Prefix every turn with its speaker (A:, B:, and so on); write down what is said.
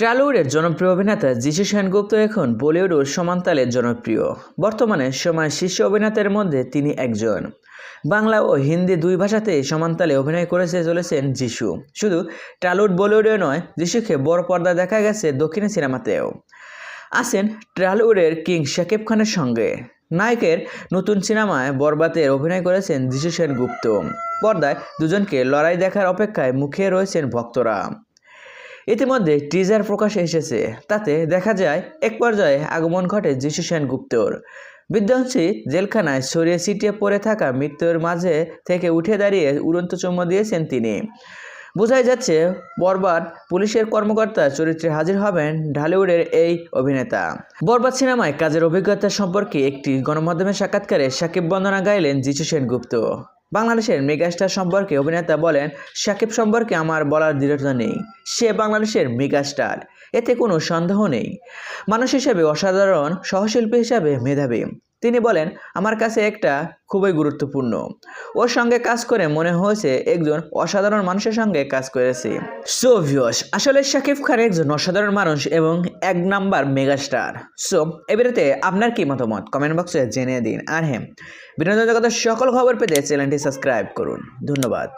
A: ট্রালিউডের জনপ্রিয় অভিনেতা যিশু সেনগুপ্ত এখন বলিউডের সমানতালে জনপ্রিয়। বর্তমানে সময় শীর্ষ অভিনেতার মধ্যে তিনি একজন। বাংলা ও হিন্দি দুই ভাষাতেই সমানতালে অভিনয় করেছে চলেছেন যিশু শুধু ট্রালিউড বলিউডে নয় যিশুকে বড় পর্দা দেখা গেছে দক্ষিণী সিনেমাতেও। আছেন ট্রালিউডের কিং শাকিব খানের সঙ্গে। নায়কের নতুন সিনেমায় বরবাতের অভিনয় করেছেন যিশু সেনগুপ্ত। পর্দায় দুজনকে লড়াই দেখার অপেক্ষায় মুখে রয়েছেন ভক্তরা। ইতিমধ্যে টিজার প্রকাশ এসেছে। তাতে দেখা যায়, এক পর্যায়ে আগমন ঘটে যিশু সেনগুপ্তর। বিধ্বংসী জেলখানায় ছড়িয়ে ছিটিয়ে পড়ে থাকা মৃত্যুর মাঝে থেকে উঠে দাঁড়িয়ে উড়ন্ত চুম্ব দিয়েছেন তিনি। বোঝাই যাচ্ছে, বরবাদ পুলিশের কর্মকর্তা চরিত্রে হাজির হবেন ঢালিউডের এই অভিনেতা। বরবাদ সিনেমায় কাজের অভিজ্ঞতা সম্পর্কে একটি গণমাধ্যমের সাক্ষাৎকারে সাকিব বন্দনা গাইলেন যিশু সেনগুপ্ত। বাংলাদেশের মেগাস্টার সম্পর্কে অভিনেতা বলেন, সাকিব সম্পর্কে আমার বলার দৃঢ়তা নেই। সে বাংলাদেশের মেগাস্টার। এতে কোনো সন্দেহ নেই। মানুষ হিসেবে অসাধারণ, সহশিল্পী হিসাবে মেধাবী। তিনি বলেন, আমার কাছে একটা খুবই গুরুত্বপূর্ণ। ওর সঙ্গে কাজ করে মনে হয়েছে একজন অসাধারণ মানুষের সঙ্গে কাজ করেছি। সো ভিউস আসলে শাকিব খান একজন অসাধারণ মানুষ এবং এক নাম্বার মেগাস্টার। সো এবারেতে আপনার কি মতামত? কমেন্ট বক্সে জেনে দিন। আর হ্যাঁ বিনোদন জগতের সকল খবর পেতে চ্যানেলটি সাবস্ক্রাইব করুন। ধন্যবাদ।